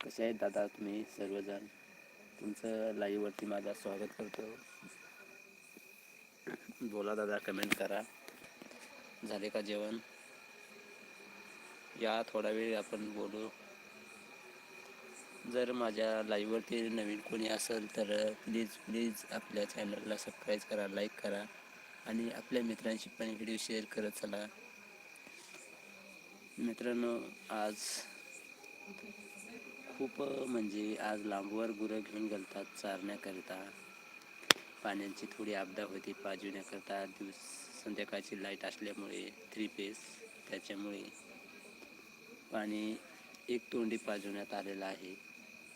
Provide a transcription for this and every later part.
कसे आहेत दादा तुम्ही सर्वजण? तुमचं लाईव्हवरती माझा स्वागत करतो. बोला दादा कमेंट करा. झाले का जेवण? या थोडा वेळ आपण बोलू. जर माझ्या लाईव्हवरती नवीन कोणी असेल तर प्लीज प्लीज आपल्या चॅनलला सबस्क्राईब करा लाईक करा आणि आपल्या मित्रांशी पण व्हिडिओ शेअर करत चला. मित्रांनो आज खूप म्हणजे आज लांबवर गुरं घेऊन गेलतात चारण्याकरिता. पाण्याची थोडी आपदा होती पाजविण्याकरता दिवस संध्याकाळची लाइट असल्यामुळे थ्री पेस त्याच्यामुळे. पाणी एक तोंडी पाजवण्यात आलेलं आहे.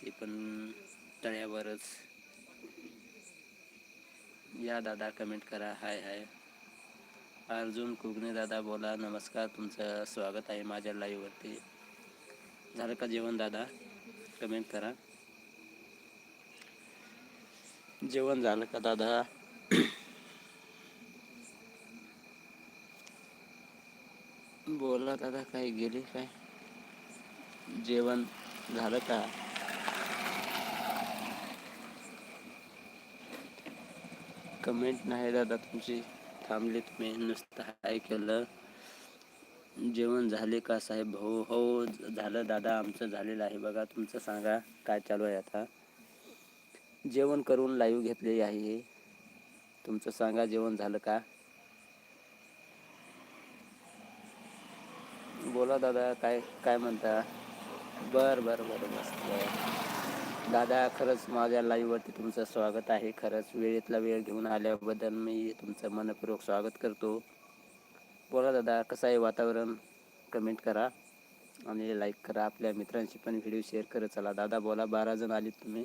ते पण तळ्यावरच. या दादा कमेंट करा. हाय हाय अर्जुन कुगणे दादा बोला. नमस्कार. तुमचं स्वागत आहे माझ्या लाईव्हवरती झालं का जेवण दादा? कमेंट करा. जेवण झालं का दादा? बोला दादा काय गेले काय? जेवण झालं का? कमेंट नाही दादा तुमची थांबली तुम्ही नुसतं हाय केलं. जेवण झाले का साहेब? हो हो झालं दादा आमचं झालेलं आहे. बघा तुमचं सांगा काय चालू आहे आता? जेवण करून लाईव्ह घेतले आहे. तुमचं सांगा जेवण झालं का? बोला दादा काय काय म्हणता? बर बर बर मस्त दादा खरंच माझ्या लाईव्हवरती तुमचं स्वागत आहे. खरंच वेळेतला वेळ घेऊन आल्याबद्दल मी तुमचं मनपूर्वक स्वागत करतो. बोला दादा कसं आहे वातावरण? कमेंट करा आणि लाईक करा. आपल्या मित्रांशी पण व्हिडिओ शेअर करत चला. दादा बोला बारा जण आले तुम्ही.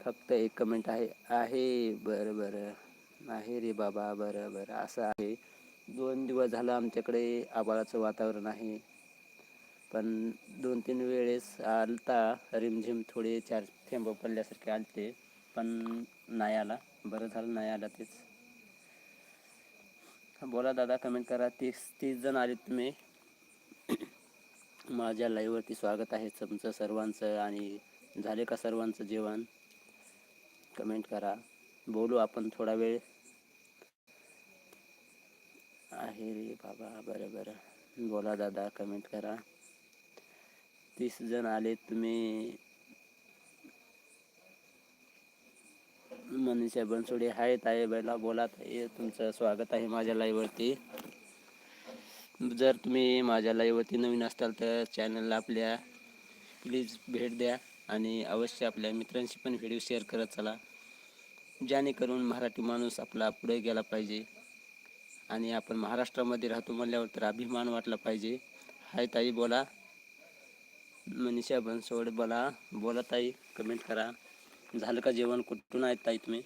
फक्त एक कमेंट आहे आहे बरं बरं. आहे रे बाबा बरं बरं. असं आहे. दोन दिवस झालं आमच्याकडे आबाळाचं वातावरण आहे. पण दोन तीन वेळेस आलता. रिमझिम थोडे चार थेंब पडल्यासारखे आलते पण नाही आला. बरं झालं नाही आला तेच. बोला दादा कमेंट करा. तीस तीस जण आले तुम्ही. माझ्या लाईव्हवरती स्वागत आहे तुमचं सर्वांचं आणि झाले का सर्वांचं जेवण? कमेंट करा. बोलू आपण थोडा वेळ. आहे रे बाबा बरं बरं. बोला दादा कमेंट करा. तीस जण आले तुम्ही. मनीषा बनसोडे हाय ताई बैला बोला ताई तुमचं स्वागत आहे माझ्या लाईव्हवरती. जर तुम्ही माझ्या लाईव्हवरती नवीन असाल तर चॅनलला आपल्या प्लीज भेट द्या आणि अवश्य आपल्या मित्रांशी पण व्हिडिओ शेअर करत चला. जेणेकरून मराठी माणूस आपला पुढे गेला पाहिजे आणि आपण महाराष्ट्रामध्ये राहतो म्हणल्यावर तर अभिमान वाटला पाहिजे. हाय ताई बोला. मनीषा बनसोड बोला. बोला ताई. कमेंट करा. झालं का जेवण? कुठून आहेत ताई तुम्ही?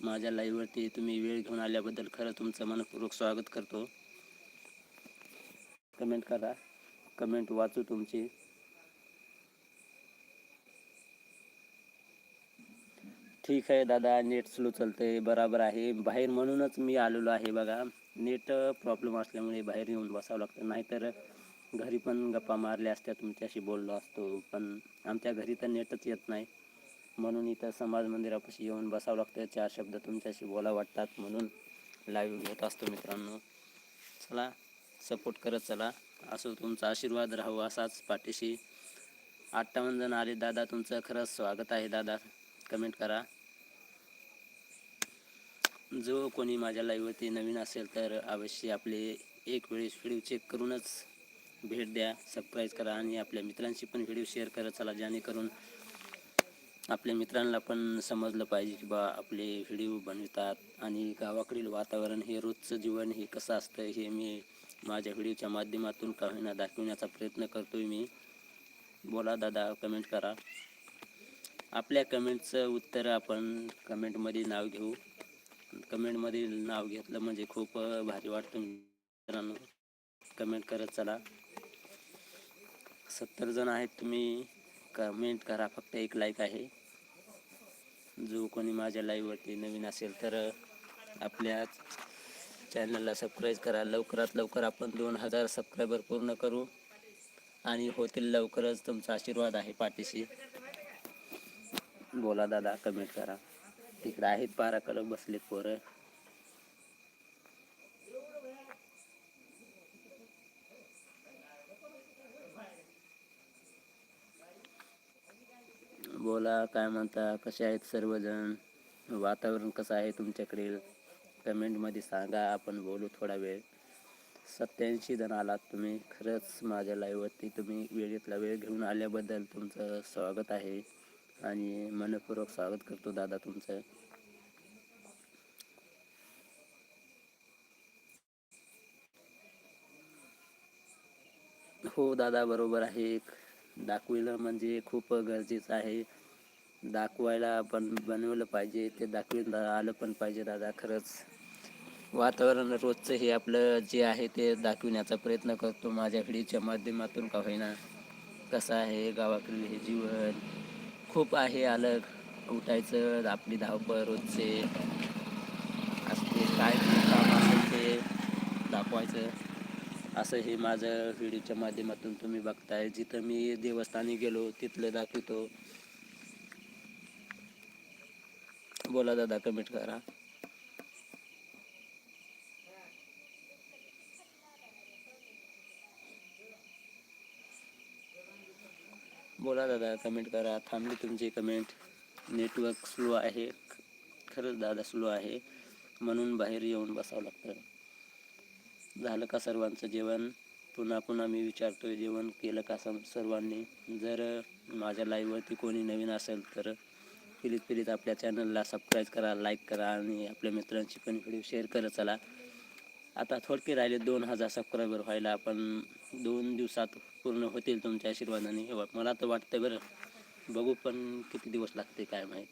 माझ्या लाईव्हवरती तुम्ही वेळ घेऊन आल्याबद्दल खरं तुमचं मनपूर्वक स्वागत करतो. कमेंट करा. कमेंट वाचू तुमची. ठीक आहे दादा नेट स्लो चालतंय बराबर आहे. बाहेर म्हणूनच मी आलेलो आहे बघा. नेट प्रॉब्लेम असल्यामुळे बाहेर येऊन बसावं लागतं. नाहीतर घरी पण गप्पा मारल्या असत्या तुमच्याशी बोललो असतो पण आमच्या घरी तर नेटच येत नाही. म्हणून इथं समाज मंदिरापाशी येऊन बसावं लागतं चार शब्द तुमच्याशी बोला वाटतात म्हणून लाईव्ह घेत असतो मित्रांनो. चला सपोर्ट करत चला. असो तुमचा आशीर्वाद राहू असाच पाठीशी. अठ्ठावन्न जण आले. दादा तुमचं खरंच स्वागत आहे. दादा कमेंट करा. जो कोणी माझ्या लाईव्हवरती नवीन असेल तर अवश्य आपले एक वेळेस व्हिडिओ चेक करूनच भेट द्या सबस्क्राईब करा आणि आपल्या मित्रांशी पण व्हिडिओ शेअर करत चला जेणेकरून आपल्या मित्रांना पण समजलं पाहिजे की बा आपले व्हिडिओ बनवितात आणि गावाकडील वातावरण हे रोजचं जीवन हे कसं असतं हे मी माझ्या व्हिडिओच्या माध्यमातून का होईना दाखवण्याचा प्रयत्न आहे मी. बोला दादा कमेंट करा. आपल्या कमेंटचं उत्तर आपण कमेंटमध्ये नाव घेऊ. कमेंटमध्ये नाव घेतलं म्हणजे खूप भारी वाटतं मित्रांनो. कमेंट करत चला. सत्तर जण आहेत तुम्ही कमेंट करा. फक्त एक लाईक आहे. जो कोणी माझ्या लाईव्हवरती नवीन असेल तर आपल्या चॅनलला सबस्क्राईब करा. लवकरात लवकर आपण दोन हजार सबस्क्रायबर पूर्ण करू. आणि होतील लवकरच तुमचा आशीर्वाद आहे पाठीशी. बोला दादा कमेंट करा. तिकडे आहेत बारा पाराकडे बसलेत पोरं. बोला काय म्हणता कसे आहेत सर्वजण? वातावरण कसं आहे तुमच्याकडे? कमेंटमध्ये सांगा आपण बोलू थोडा वेळ. सत्याऐंशी जण आलात तुम्ही खरंच माझ्या लाईव्हवरती तुम्ही वेळेतला वेळ घेऊन आल्याबद्दल तुमचं स्वागत आहे आणि मनपूर्वक स्वागत करतो दादा तुमचं. हो दादा बरोबर आहे. दाखविलं म्हणजे खूप गरजेचं आहे. दाखवायला आपण बनवलं पाहिजे ते दाखवून आलं पण पाहिजे दादा खरंच. वातावरण रोजचं हे आपलं जे आहे ते दाखविण्याचा प्रयत्न करतो माझ्या व्हिडिओच्या माध्यमातून का होईना. कसं आहे गावाकडील हे जीवन? खूप आहे अलग. उठायचं आपली धावपळ रोजचे. असते काय ते काम असेल ते दाखवायचं. असं हे माझं व्हिडिओच्या माध्यमातून तुम्ही बघताय. जिथं मी देवस्थानी गेलो तिथलं दाखवतो. बोला दादा कमेंट करा. बोला दादा कमेंट करा. थांबली तुमची कमेंट नेटवर्क स्लो आहे. खरंच दादा स्लो आहे. म्हणून बाहेर येऊन बसावं लागतं. झालं का सर्वांचं जेवण? पुन्हा पुन्हा मी विचारतोय जेवण केलं का सम सर्वांनी? जर माझ्या लाईव्हवरती कोणी नवीन असेल तर? प्लीज प्लीज आपल्या चॅनलला सबस्क्राईब करा लाईक करा आणि आपल्या मित्रांशी पण व्हिडिओ शेअर करत चला. आता थोडके राहिले दोन हजार सबस्क्रायबर व्हायला. आपण दोन दिवसात पूर्ण होतील तुमच्या आशीर्वादाने. हे मला तर वाटतं बरं. बघू पण किती दिवस लागते काय माहीत.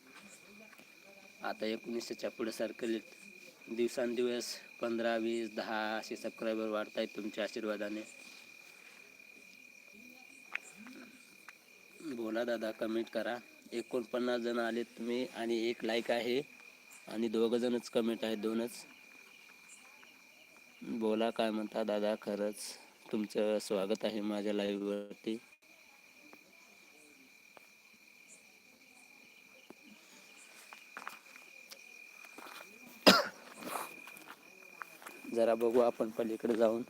आता एकोणीसच्या पुढे सरकले दिवसांदिवस पंधरा वीस दहा असे सबस्क्रायबर वाढत आहेत तुमच्या आशीर्वादाने. बोला दादा कमेंट करा. एकोणपन्नास जण आलेत तुम्ही आणि एक लाईक आहे. आणि दोघं जणच कमेंट आहेत दोनच. बोला काय म्हणता दादा खरंच तुमचं स्वागत आहे माझ्या लाईव्हवरती जरा बघू आपण पलीकडे जाऊन.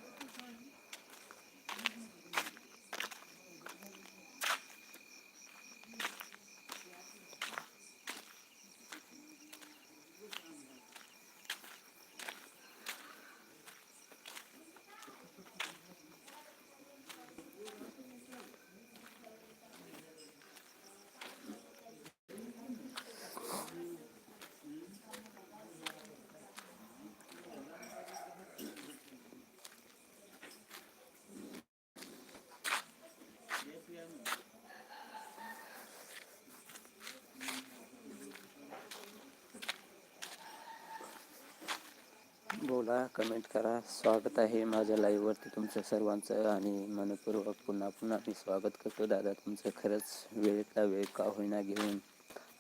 बोला कमेंट करा. स्वागत आहे माझ्या लाईव्हवरती तुमचं सर्वांचं आणि मनपूर्वक पुन्हा पुन्हा मी स्वागत करतो. दादा तुमचं खरंच वेळेतला वेळ का होईना घेऊन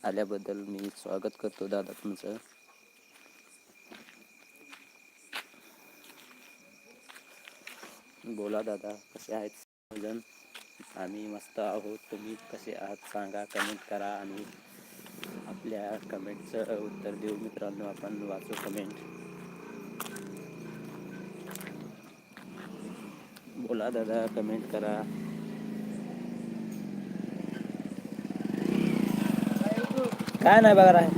आल्याबद्दल मी स्वागत करतो. दादा तुमचं? बोला दादा कसे आहेत सर्वजण? आम्ही मस्त आहोत. तुम्ही कसे आहात सांगा कमेंट करा आणि आपल्या कमेंटचं उत्तर देऊ मित्रांनो. आपण वाचू कमेंट बोला दादा कमेंट करा. काय नाही बघा राय.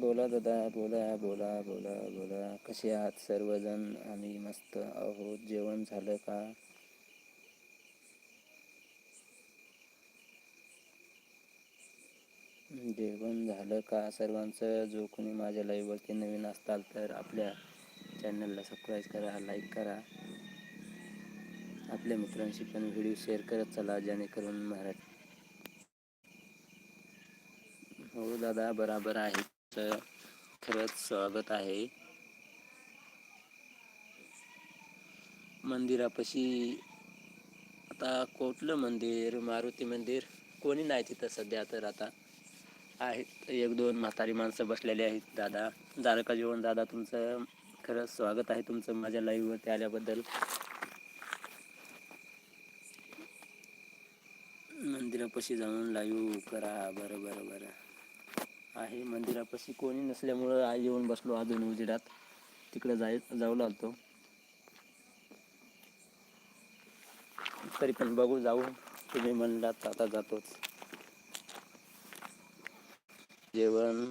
बोला दादा बोला बोला बोला बोला. कसे आहात सर्वजण? आम्ही मस्त आहोत. जेवण झालं का? जेवण झालं का? सर्वांचं जो कोणी माझ्या लाईव्हवरती नवीन असताल तर आपल्या चॅनलला सबस्क्राईब करा लाईक करा. आपल्या मित्रांशी पण व्हिडिओ शेअर करत चला जेणेकरून महाराज हो दादा बराबर आहे. तर खरंच स्वागत आहे. मंदिरापाशी आता कुठलं मंदिर मारुती मंदिर कोणी नाही तिथं सध्या तर आता. आहेत. एक दोन म्हातारी माणसं बसलेली आहेत. दादा दारका जेवण दादा तुमचं खरंच स्वागत आहे तुमचं माझ्या लाईव्हवरती आल्याबद्दल. मंदिरापाशी जाऊन लाईव्ह करा. बरं बरं बरं. आहे मंदिरापाशी. कोणी नसल्यामुळं आज येऊन बसलो अजून उजेडात. तिकडे जाय जाऊ लागतो. तरी पण बघू जाऊ. तुम्ही म्हणलात आता जातोच. जेवण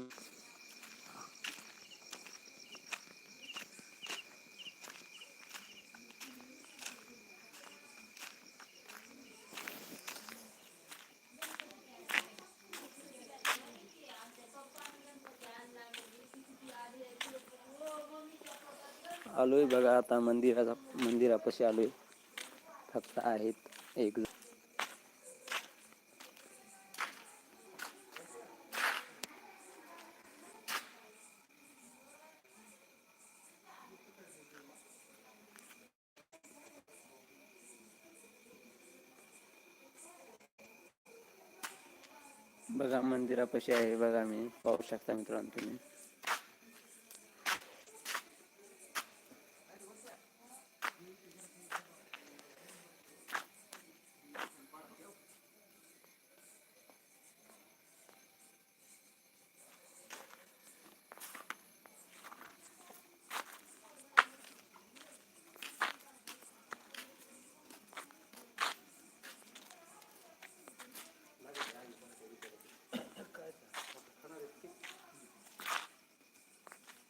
आलोय बघा आता मंदिराचा मंदिरापाशी आलोय फक्त आहेत एक बघा मंदिरापाशी आहे बघा मी. पाहू शकता मित्रांनो तुम्ही.